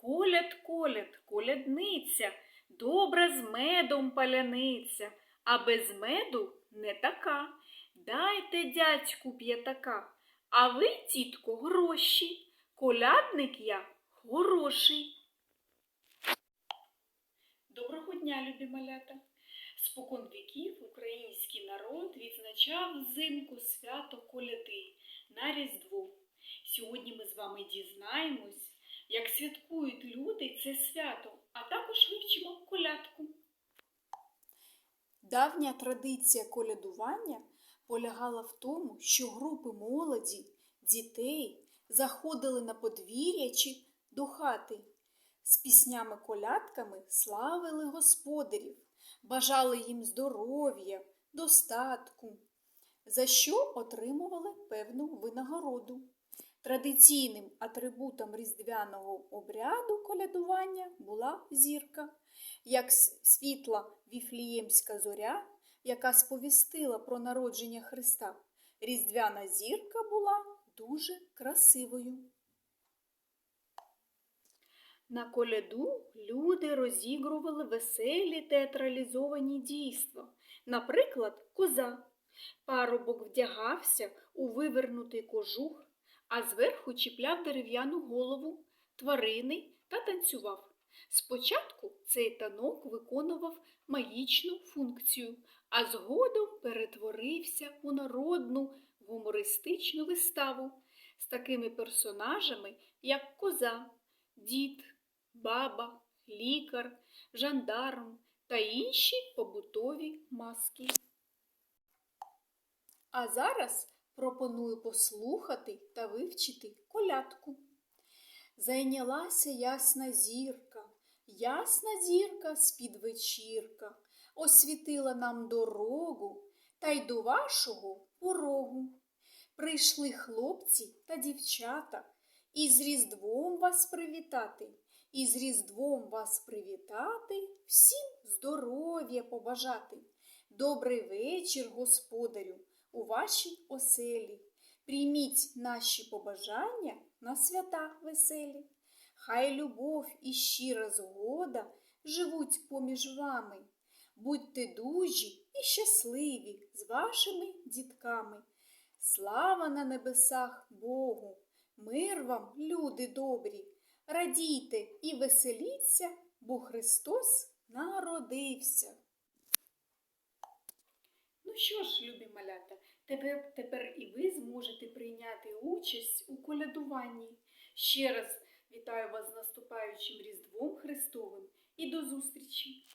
Коляд, коляд, колядниця, добра з медом паляниця, а без меду не така. Дайте дядьку п'ятака, а ви, тітко, гроші. Колядник я хороший. Доброго дня, любі малята! Спокон віків український народ відзначав взимку свято коляди на Різдво. Сьогодні ми з вами дізнаємось, як святкують люди це свято, а також вивчимо колядку. Давня традиція колядування полягала в тому, що групи молоді, дітей заходили на подвір'я чи до хати. З піснями-колядками славили господарів, бажали їм здоров'я, достатку, за що отримували певну винагороду. Традиційним атрибутом різдвяного обряду колядування була зірка, як світла віфліємська зоря, яка сповістила про народження Христа. Різдвяна зірка була дуже красивою. На коляду люди розігрували веселі театралізовані дійства. Наприклад, коза. Парубок вдягався у вивернутий кожух, а зверху чіпляв дерев'яну голову тварини та танцював. Спочатку цей танок виконував магічну функцію, а згодом перетворився у народну гумористичну виставу з такими персонажами, як коза, дід, баба, лікар, жандарм та інші побутові маски. А зараз пропоную послухати та вивчити колядку. Зайнялася ясна зірка, ясна зірка з-під вечірка, освітила нам дорогу та й до вашого порогу. Прийшли хлопці та дівчата, і з Різдвом вас привітати, і з Різдвом вас привітати, всім здоров'я побажати. Добрий вечір, господарю, у вашій оселі. Прийміть наші побажання на свята веселі. Хай любов і щира згода живуть поміж вами. Будьте дужі і щасливі з вашими дітками. Слава на небесах Богу, мир вам, люди добрі, радійте і веселіться, бо Христос народився. Ну що ж, любі малята, тепер, тепер і ви зможете прийняти участь у колядуванні. Ще раз вітаю вас з наступаючим Різдвом Христовим і до зустрічі!